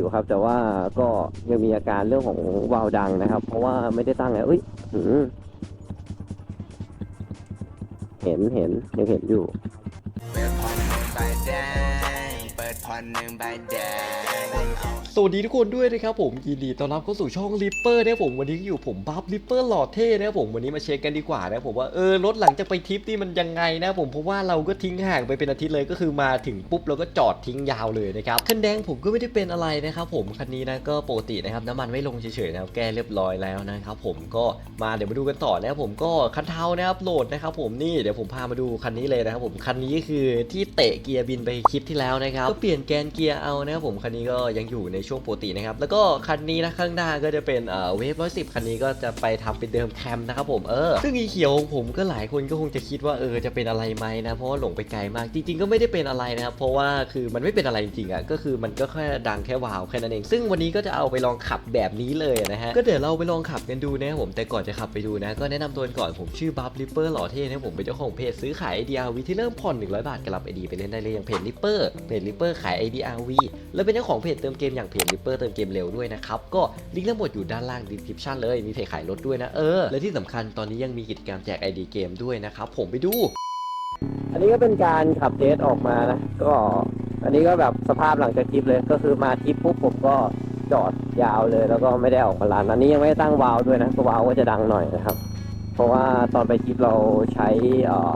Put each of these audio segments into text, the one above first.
อยู่ครับ แต่ว่าก็ยังมีอาการเรื่องของวาวดังนะครับ เพราะว่าไม่ได้ตั้งไงเอ้ยหืมเห็นเห็นยังเห็นอยู่ นหนึ่งบแดงเปิดผ่อนหนึ่งใบแดงสวัสดีทุกคนด้วยนะครับผมยินดีต้อนรับเข้าสู่ช่องริปเปอร์นะครับผมวันนี้อยู่ผมบัฟริปเปอร์หล่อเท่นะครับผมวันนี้มาเช็คกันดีกว่านะผมว่าเออรถหลังจากไปทริปนี่มันยังไงนะผมเพราะว่าเราก็ทิ้งห่างไปเป็นอาทิตย์เลยก็คือมาถึงปุ๊บเราก็จอดทิ้งยาวเลยนะครับคันแดงผมก็ไม่ได้เป็นอะไรนะครับผมคันนี้นะก็ปกตินะครับน้ำมันไม่ลงเฉยๆนะครับแก้เรียบร้อยแล้วนะครับผมก็มาเดี๋ยวมาดูกันต่อนะครับผมก็คันเท้านะครับโหลดนะครับผมนี่เดี๋ยวผมพามาดูคันนี้เลยนะครับผมคันนี้คือที่เตะเกียร์บินไปคลิปที่แล้วนะครับก็เปลี่ยนแกนเกียร์เอานะครับผมคันนี้ก็ยังอยู่ในช่วงปกตินะครับแล้วก็คันนี้นะข้างหน้าก็จะเป็นเอ่อเวฟร้อยสิบคันนี้ก็จะไปทำเป็นเดิมแคมนะครับผมเออซึ่งอีเขียวขอผมก็หลายคนก็คงจะคิดว่าเออจะเป็นอะไรไหมนะเพราะว่าหลงไปไกลมากจริง ๆ ก็ไม่ได้เป็นอะไรนะครับเพราะว่าคือมันไม่เป็นอะไรจริงๆอะก็คือมันก็แค่ดังแค่วาวแค่นั้นเองซึ่งวันนี้ก็จะเอาไปลองขับแบบนี้เลยนะฮะก็เดี๋ยวเราไปลองขับกันดูนะครับผมแต่ก่อนจะขับไปดูนะก็แนะนำตัวก่อนผมชื่อบัฟลิปเปอร์หล่อเท่นะผมเป็นเจ้าของเพจซื้อขาย IDRV ที่เริ่มผ่อน100บาทกับรับ ID ไปเล่นได้เลยอย่างเพจลิปเปอร์เพจลิปเปอร์ขาย IDRV แล้วเป็นเจ้าของเพจเติมเกมอย่างเพจลิปเปอร์เติมเกมเร็วด้วยนะครับ ก็ลิงก์ทั้งหมดอยู่ด้านล่าง description เลยมีเพจขายรถด้วยนะเออและที่สำคัญตอนนี้ยังมีกิจกรรมแจก ID เกมด้วยนะครับผมไปดู อันนี้ก็เป็นการขับเทสออกมานะก็อันนี้ก็แบบสภาพหลังจากทริปเลยก็คือมาทริปปุ๊บผมก็จอดยาวเลยแล้วก็ไม่ได้ออกมาลานอันนี้ยังไม่ได้ตั้งวาล์วด้วยนะก็วาล์วก็จะดังหน่อยนะครับ เพราะว่าตอนไปทริปเราใช้อ่อ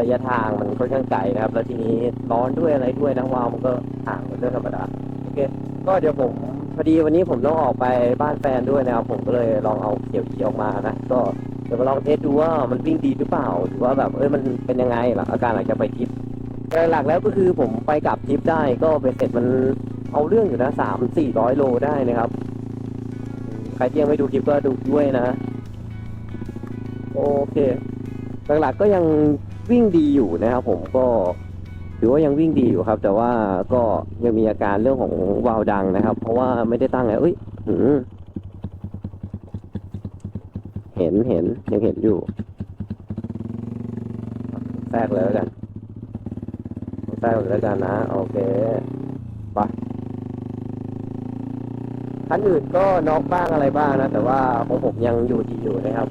ระยะทางมันค่อนข้างไกลนะครับ แล้วทีนี้ร้อนด้วยอะไรด้วยนะวาวมันก็ห่างเป็นเรื่องธรรมดาโอเคก็เดี๋ยวผมพอดีวันนี้ผมต้องออกไปบ้านแฟนด้วยนะครับผมก็เลยลองเอาเขียวขีออกมานะก็เดี๋ยวมาลองเทสดูว่ามันวิ่งดีหรือเปล่าหรือว่าแบบเอ้ยมันเป็นยังไงล่ะอาการหลังจากไปทริปแต่หลักแล้วก็คือผมไปกลับทริปได้ก็เป็นเสร็จมันเอาเรื่องอยู่นะสามสี่ร้อยโลได้นะครับ ใครที่ยังไม่ดูคลิปก็ดูด้วยนะ โอเค หลักๆก็ยัง วิ่งดีอยู่นะครับผมก็ถือว่ายังวิ่งดีอยู่ครับ แต่ว่าก็ยังมีอาการเรื่องของวาวดังนะครับ เพราะว่าไม่ได้ตั้งไงเอ้ยหืมเห็นเห็นยังเห็นอยู่แทรกเลยแล้วกันแต้มแล้วกันนะ โอเคไปคันอื่นก็น็อกบ้างอะไรบ้างนะ แต่ว่าของผมยังอยู่ดีอยู่นะครับ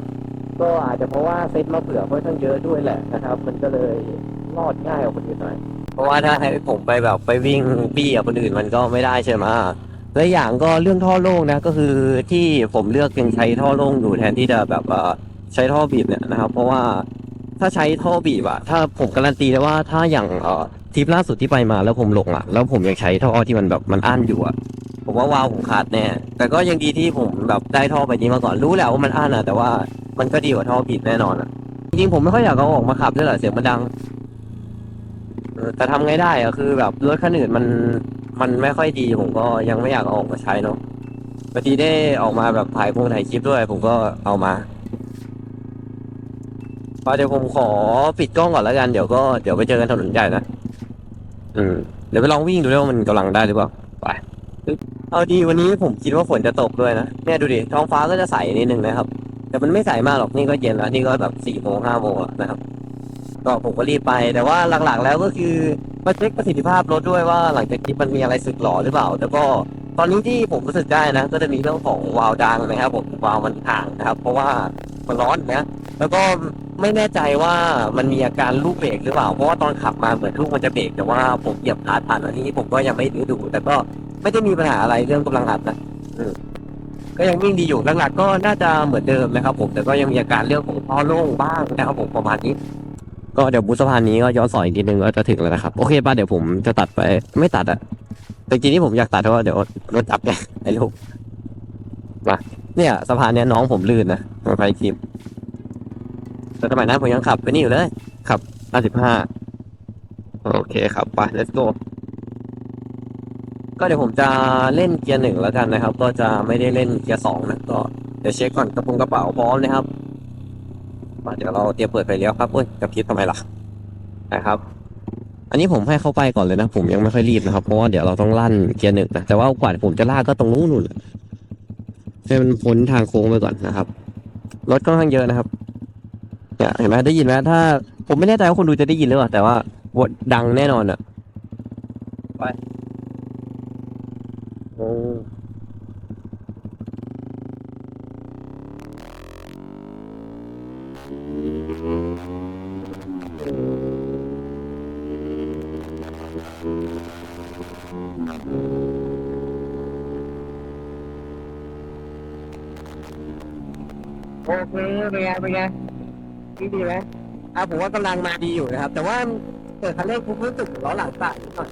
ก็อาจจะเพราะว่าเซ็ตมาเผื่อค่อนข้างเยอะด้วยแหละนะครับ มันก็เลยรอดง่ายกว่าคนอื่นหน่อย เพราะว่าถ้าให้ผมไปแบบไปวิ่งบี้กับคนอื่นมันก็ไม่ได้ใช่ไหมและอย่างก็เรื่องท่อโล่งนะก็คือที่ผมเลือกยังใช้ท่อโล่งอยู่แทนที่จะแบบเอ่อใช้ท่อบีบเนี่ยนะครับ เพราะว่าถ้าใช้ท่อบีบอะถ้าผมการันตีได้ว่าถ้าอย่างเอ่อทริปล่าสุดที่ไปมาแล้วผมหลงอะแล้วผมยังใช้ท่อที่มันแบบมันอั้นอยู่อะผมว่าวาล์วผมขาดแน่แต่ก็ยังดีที่ผมแบบได้ท่อไปนี้มาก่อนรู้แหละว่ามันอั้นอะแต่ว่า มันก็ดีกว่าท่อบีบแน่นอนอะ จริงผมไม่ค่อยอยากเอาออกมาขับด้วยแหละเสียงมันดังแต่ทำไงได้อะคือแบบรถคันอื่นมันมันไม่ค่อยดีผมก็ยังไม่อยากออกมาใช้เนาะบางทีได้ออกมาแบบถ่ายพงถ่ายคลิปด้วย ผมก็เอามาพอเดี๋ยวผมขอปิดกล้องก่อนแล้วกันเดี๋ยวก็เดี๋ยวไปเจอกันถนนใหญ่นะอืมเดี๋ยวไปลองวิ่งดูด้วยว่ามันกำลังได้หรือเปล่าไปเอาดีวันนี้ผมคิดว่าฝนจะตกด้วยนะเนี่ยดูดิท้องฟ้าก็จะใสนิดนึงนะครับ แต่มันไม่ใสมากหรอกนี่ก็เย็นแล้ว นี่ก็แบบสี่โมงห้าโมงนะครับ ก็ผมก็รีบไป แต่ว่าหลักๆแล้วก็คือมาเช็คประสิทธิภาพรถด้วยว่าหลังจากนี้มันมีอะไรสึกหรอหรือเปล่า แล้วก็ตอนนี้ที่ผมรู้สึกได้นะ ก็จะมีเรื่องของวาล์วดังนะครับผมวาล์วมันห่างนะครับ เพราะว่ามันร้อนนะแล้วก็ไม่แน่ใจว่ามันมีอาการลูกเบรกหรือเปล่า เพราะว่าตอนขับมาเหมือนลูกมันจะเบรกแต่ว่าผมเหยียบคลาดผ่านอันนี้ผมก็ยังไม่ด้ดูแต่ก็ไม่ได้มีปัญหาอะไรเรื่องกำลังอัดนะอื ก็ยังวิ่งดีอยู่หลักๆก็น่าจะเหมือนเดิมนะครับ ผมแต่ก็ยังมีอาการเรื่องของท่อโล่งบ้างนะครับผมประมาณนี้ ก็เดี๋ยวบุษสะพานนี้ก็ย้อนสอนอีกนิดนึงก็จะถึงแล้วนะครับ โอเคป่ะเดี๋ยวผมจะตัดไปไม่ตัดอะแต่จริงๆที่ผมอยากตัดเพราะว่าเดี๋ยวรถจับไงไอ้ลูกมาเนี่ยสะพานเนี้ยน้องผมลื่นนะมาไปคลิปแต่สมัยนั้นผมยังขับไปนี่อยู่เลยขับ55โอเคครับไป let's go ก็เดี๋ยวผมจะเล่นเกียร์หนึ่งแล้วกันนะครับ ก็จะไม่ได้เล่นเกียร์สองนะก็เดี๋ยวเช็คก่อนกระโปรงกระเป๋าพร้อมนะครับมาเดี๋ยวเราเตรียมเปิดไฟเลี้ยวครับเอ้ยกับคิดทำไมล่ะนะครับ อันนี้ผมให้เข้าไปก่อนเลยนะ ผมยังไม่ค่อยรีบนะครับเพราะว่าเดี๋ยวเราต้องลั่นเกียร์หนึ่งนะแต่ว่ากว่าผมจะลากก็ตรงนู้นนู่นให้มันพ้นทางโค้งไปก่อนนะครับรถค่อนข้างเยอะนะครับเนี่ยเห็นไหมได้ยินไหมถ้า ผมไม่แน่ใจว่าคนดูจะได้ยินหรือเปล่าแต่ว่าดังแน่นอนอะไป โออ้โอเคเป็นไงเป็นไงดีดีไหมอะผมว่ากำลังมาดีอยู่นะครับ แต่ว่าเปิดคันเร่งปุ๊บรู้สึกล้อหลังสั่นนิดหน่อย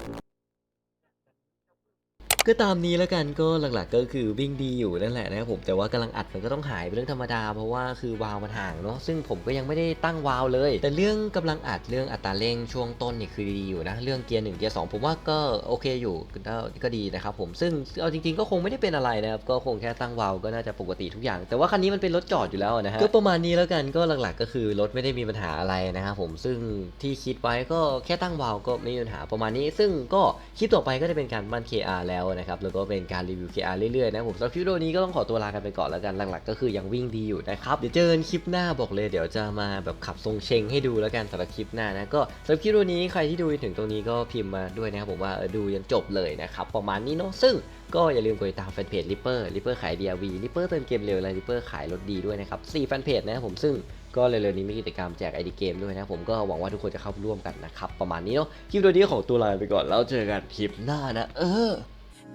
ก็ตามนี้แล้วกันก็หลักๆก็คือวิ่งดีอยู่นั่นแหละนะครับผมแต่ว่ากำลังอัดมันก็ต้องหายเป็นเรื่องธรรมดา เพราะว่าคือวาวมันห่างเนาะซึ่งผมก็ยังไม่ได้ตั้งวาวเลย แต่เรื่องกำลังอัดเรื่องอัตราเร่งช่วงต้นนี่คือดีอยู่นะเรื่องเกียร์หนึ่งเกียร์สองผมว่าก็โอเคอยู่ก็ก็ดีนะครับผมซึ่งเอาจริงๆก็คงไม่ได้เป็นอะไรนะครับก็คงแค่ตั้งวาวก็น่าจะปกติทุกอย่าง แต่ว่าคันนี้มันเป็นรถจอดอยู่แล้วนะฮะก็ประมาณนี้แล้วกันก็หลักๆ ก็คือรถไม่ได้มีปัญหาอะไรนะครับผมซึ่งที่คิดไว้ก็แค่ตั้งวาวก็ไม่มีปัญหาประมาณนี้ ซึ่งก็คลิปต่อไปก็จะเป็นการปั้น KR แล้วนะครับแล้วก็เป็นการรีวิว KR เรื่อยๆนะผมสำหรับคลิปวิดีโอนี้ก็ต้องขอตัวลากันไปก่อนแล้วกันหลักๆ ก็คือยังวิ่งดีอยู่นะครับเดี๋ยวเจอกันคลิปหน้าบอกเลยเดี๋ยวจะมาแบบขับทรงเชงให้ดูแล้วกันสำหรับคลิปหน้านะก็สำหรับคลิปวิดีโอนี้ใครที่ดูถึงตรงนี้ก็พิมพ์มาด้วยนะครับผมว่าดูยันจบเลยนะครับประมาณนี้เนาะซึ่งก็อย่าลืมกดติดตามแฟนเพจ Ripper Ripper ขาย DRV Ripper เติมเกมเร็วและ Ripper ขายรถดีด้วยนะครับ4แฟนเพจนะครับผมซึ่งก็เร็วๆนี้มีกิจกรรมแจก ID เกมด้วยนะผมก็หวังว่าทุกคนจะเข้าร่วมกันนะครับ ประมาณนี้เนาะคลิปวิดีโอนี้ของตัวลาไปก่อนแล้วเจอกันคลิปหน้านะ เออ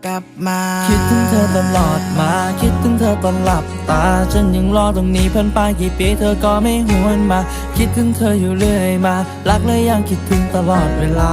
กลับมา คิดถึงเธอตลอดมา คิดถึงเธอตอนหลับตา ฉันยังรอตรงนี้เพิ่นปานกี่ปีเธอก็ไม่หวนมา คิดถึงเธออยู่เรื่อยมา รักและยังคิดถึงตลอดเวลา